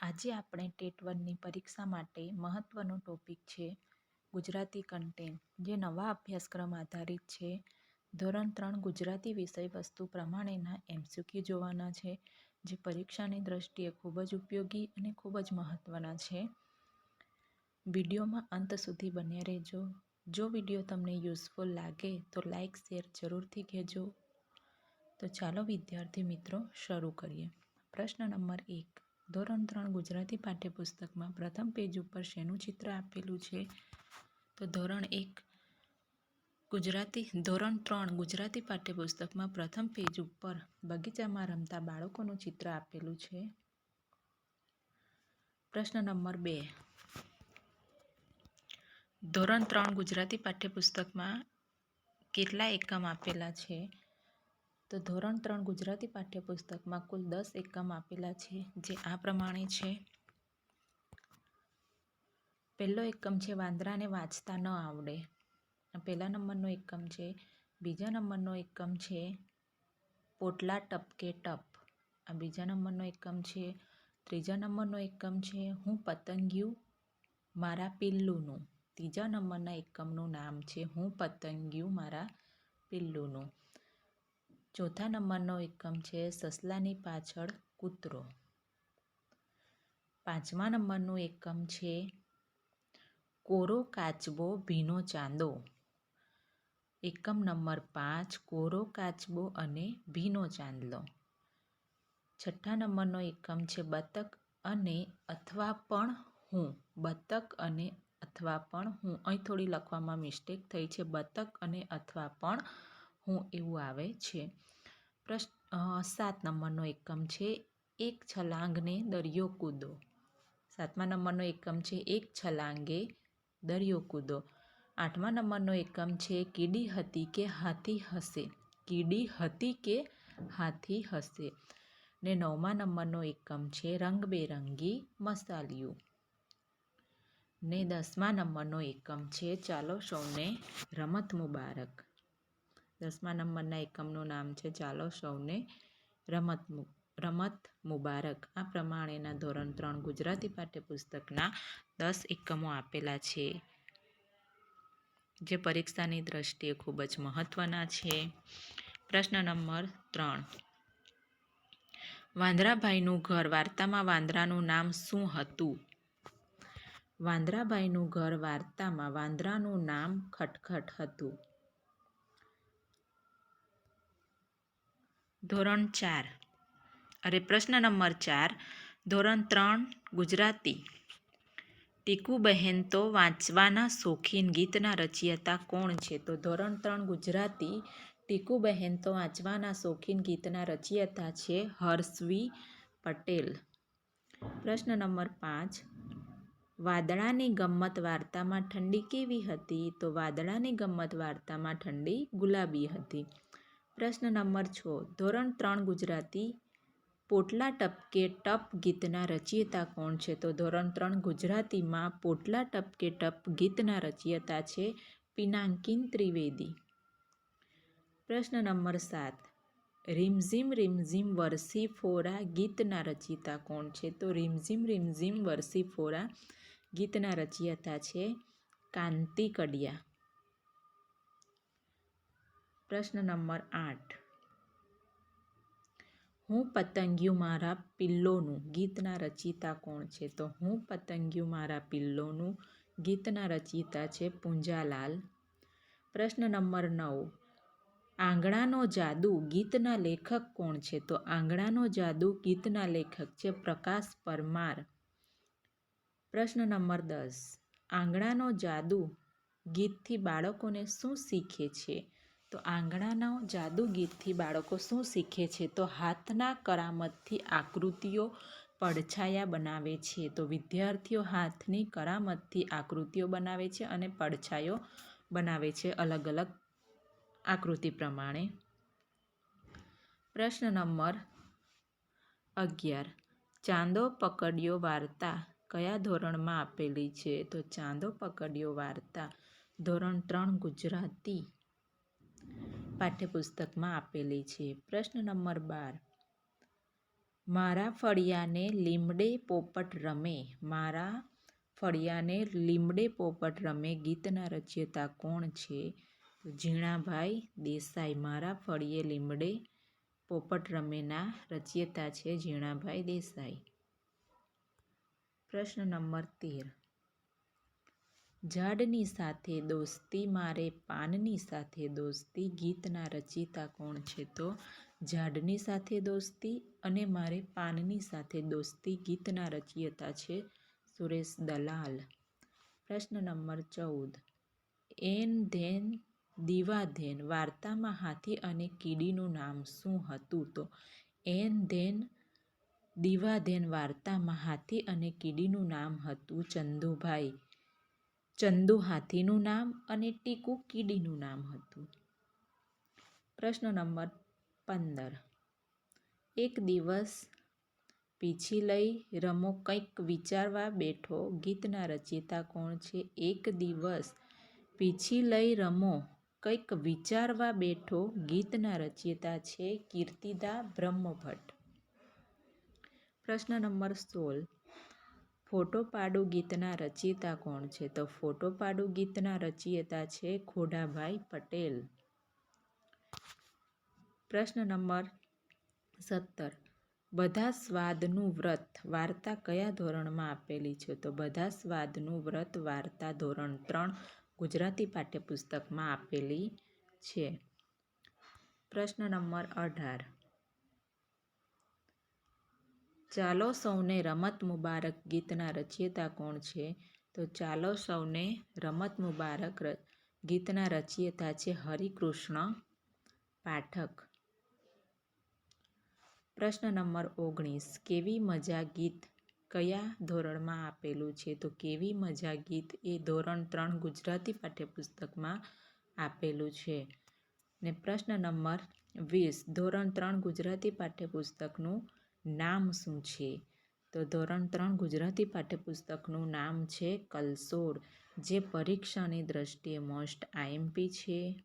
આજે આપણે ટેટ વનની પરીક્ષા માટે મહત્વનો ટોપિક છે ગુજરાતી કન્ટેન્ટ. જે નવા અભ્યાસક્રમ આધારિત છે. ધોરણ ત્રણ ગુજરાતી વિષય વસ્તુ પ્રમાણેના એમસીક્યુ જોવાના છે, જે પરીક્ષાની દ્રષ્ટિએ ખૂબ જ ઉપયોગી અને ખૂબ જ મહત્વના છે. વિડીયોમાં અંત સુધી બન્યા રહેજો. જો વીડિયો તમને યુઝફુલ લાગે તો લાઇક શેર જરૂરથી કહેજો. તો ચાલો વિદ્યાર્થી મિત્રો, શરૂ કરીએ. પ્રશ્ન નંબર એક. ધોરણ ત્રણ ગુજરાતી પાઠ્યપુસ્તકમાં પ્રથમ પેજ ઉપર શેનું ચિત્ર આપેલું છે? તો ધોરણ એક ગુજરાતી, ધોરણ ત્રણ ગુજરાતી પાઠ્યપુસ્તકમાં પ્રથમ પેજ ઉપર બગીચામાં રમતા બાળકોનું ચિત્ર આપેલું છે. પ્રશ્ન નંબર બે. ધોરણ ત્રણ ગુજરાતી પાઠ્યપુસ્તકમાં કેટલા એકમ આપેલા છે? તો ધોરણ ત્રણ ગુજરાતી પાઠ્યપુસ્તકમાં કુલ દસ એકમ આપેલા છે, જે આ પ્રમાણે છે. પહેલો એકમ છે, વાંદરાને વાંચતા ન આવડે. પહેલા નંબરનો એકમ છે, બીજા નંબરનો એકમ છે, પોટલા ટપકે ટપ. આ બીજા નંબરનો એકમ છે, ત્રીજા નંબરનો એકમ છે, હું પતંગિયું, મારા પિલ્લુનું. ત્રીજા નંબરના એકમનું નામ છે, હું પતંગિયું, મારા પિલ્લુનું. ચોથા નંબરનો એકમ છે સસલાની પાછળ કૂતરો. પાંચમા નંબરનું એકમ છે કોરો કાચબો ભીનો ચાંદો. એકમ નંબર પાંચ, કોરો કાચબો અને ભીનો ચાંદલો. છઠ્ઠા નંબરનો એકમ છે બતક અને અથવા પણ હું. બતક અને અથવા પણ હું. અહીં થોડી લખવામાં મિસ્ટેક થઈ છે. બતક અને અથવા પણ હું એવું આવે છે. પ્રશ્ન સાત નંબરનો એકમ છે, એક છલાંગને દરિયો કૂદો. સાતમા નંબરનો એકમ છે, એક છલાંગે દરિયો કૂદો. આઠમા નંબરનો એકમ છે, કીડી હતી કે હાથી હશે? કીડી હતી કે હાથી હશે? ને નવમા નંબરનો એકમ છે, રંગબેરંગી મસાલિયું ને દસમા નંબરનો એકમ છે, ચાલો સૌને રમત મુબારક. દસમા નંબરના એકમનું નામ છે, ચાલો સૌને રમત રમત મુબારક. આ પ્રમાણેના ધોરણ ત્રણ ગુજરાતી પાઠ્યપુસ્તકના દસ એકમો આપેલા છે, જે પરીક્ષાની દ્રષ્ટિએ ખૂબ જ મહત્વના છે. પ્રશ્ન નંબર ત્રણ. વાંદરાભાઈનું ઘર, વાર્તામાં વાંદરાનું નામ શું હતું? વાંદરાભાઈનું ઘર, વાર્તામાં વાંદરાનું નામ ખટખટ હતું. ધોરણ ચાર. અરે, પ્રશ્ન નંબર ચાર. ધોરણ ત્રણ, ગુજરાતી. ટીકુબહેન તો વાંચવાના શોખીન ગીતના રચયિતા કોણ છે? તો ધોરણ ત્રણ, ગુજરાતી. ટીકુબહેન તો વાંચવાના શોખીન ગીતના રચયિતા છે હર્ષવી પટેલ. પ્રશ્ન નંબર પાંચ. વાદળાની ગમ્મત વાર્તામાં ઠંડી કેવી હતી? તો વાદળાની ગમ્મત વાર્તામાં ઠંડી ગુલાબી હતી. પ્રશ્ન નંબર છ. ધોરણ ત્રણ ગુજરાતી પોટલા ટપકે ટપ ગીતના રચયિતા કોણ છે? તો ધોરણ ત્રણ ગુજરાતીમાં પોટલા ટપકે ટપ ગીતના રચયિતા છે પિનાંકિન ત્રિવેદી. પ્રશ્ન નંબર સાત. રીમઝીમ રીમઝીમ વરસી ફોરા ગીતના રચયિતા કોણ છે? તો રીમઝીમ રીમઝીમ વરસી ફોરા ગીતના રચયિતા છે કાંતિ કડિયા. પ્રશ્ન નંબર આઠ. હું પતંગિયું મારા પિલ્લોનું ગીતના રચયિતા કોણ છે? તો હું પતંગિયું મારા પિલ્લોનું ગીતના રચયિતા છે પૂંજાલાલ. પ્રશ્ન નંબર નવ. આંગણાનો જાદુ ગીતના લેખક કોણ છે? તો આંગણાનો જાદુ ગીતના લેખક છે પ્રકાશ પરમાર. પ્રશ્ન નંબર દસ. આંગણાનો જાદુ ગીતથી બાળકોને શું શીખે છે? તો આંગણાના જાદુ ગીતથી બાળકો શું શીખે છે? તો હાથના કરામતથી આકૃતિઓ પડછાયા બનાવે છે. તો વિદ્યાર્થીઓ હાથની કરામતથી આકૃતિઓ બનાવે છે અને પડછાયો બનાવે છે અલગ અલગ આકૃતિ પ્રમાણે. પ્રશ્ન નંબર અગિયાર. ચાંદો પકડ્યો વાર્તા કયા ધોરણમાં આપેલી છે? તો ચાંદો પકડ્યો વાર્તા ધોરણ ત્રણ ગુજરાતી પાઠ્યપુસ્તકમાં આપેલી છે. પ્રશ્ન નંબર બાર. મારા ફળિયાને લીમડે પોપટ રમે. મારા ફળિયાને લીમડે પોપટ રમે ગીતના રચયિતા કોણ છે? ઝીણાભાઈ દેસાઈ. મારા ફળિયે લીમડે પોપટ રમેના રચયિતા છે ઝીણાભાઈ દેસાઈ. પ્રશ્ન નંબર તેર. ઝાડની સાથે દોસ્તી, મારે પાનની સાથે દોસ્તી, ગીતના રચયિતા કોણ છે તો? ઝાડની સાથે દોસ્તી અને મારે પાનની સાથે દોસ્તી, ગીતના રચયિતા છે સુરેશ દલાલ. પ્રશ્ન નંબર ચૌદ. એન ધેન દીવાધેન વાર્તામાં હાથી અને કીડીનું નામ શું હતું તો? એન ધેન દીવાધેન વાર્તામાં હાથી અને કીડીનું નામ હતું ચંદુભાઈ. ચંદુ હાથીનું નામ અને ટીકુ કીડીનું નામ હતું. પ્રશ્ન નંબર પંદર. એક દિવસ પીછી લઈ રમો કંઈક વિચારવા બેઠો ગીતના રચયિતા કોણ છે? એક દિવસ પીછી લઈ રમો કંઈક વિચારવા બેઠો ગીતના રચયિતા છે કીર્તિદા બ્રહ્મભટ્ટ. પ્રશ્ન નંબર સોળ. ફોટો પાડું ગીતના રચયિતા કોણ છે? તો ફોટો પાડું ગીતના રચયિતા છે ખોડાભાઈ પટેલ. પ્રશ્ન નંબર સત્તર. બધા સ્વાદનું વ્રત વાર્તા કયા ધોરણમાં આપેલી છે? તો બધા સ્વાદનું વ્રત વાર્તા ધોરણ ત્રણ ગુજરાતી પાઠ્યપુસ્તકમાં આપેલી છે. પ્રશ્ન નંબર અઢાર. ચાલો સૌને રમત મુબારક ગીતના રચયિતા કોણ છે? તો ચાલો સૌને રમત મુબારક ગીતના રચયિતા છે હરિકૃષ્ણ પાઠક. પ્રશ્ન નંબર ઓગણીસ, કેવી મજા ગીત કયા ધોરણમાં આપેલું છે? તો કેવી મજા ગીત એ ધોરણ ત્રણ ગુજરાતી પાઠ્યપુસ્તકમાં આપેલું છે. ને પ્રશ્ન નંબર વીસ, ધોરણ ત્રણ ગુજરાતી પાઠ્યપુસ્તકનું નામ શું છે? તો ધોરણ ત્રણ ગુજરાતી પાઠ્યપુસ્તકનું નામ છે કલસોડ, જે પરીક્ષાની દ્રષ્ટિએ મોસ્ટ આઈએમપી છે.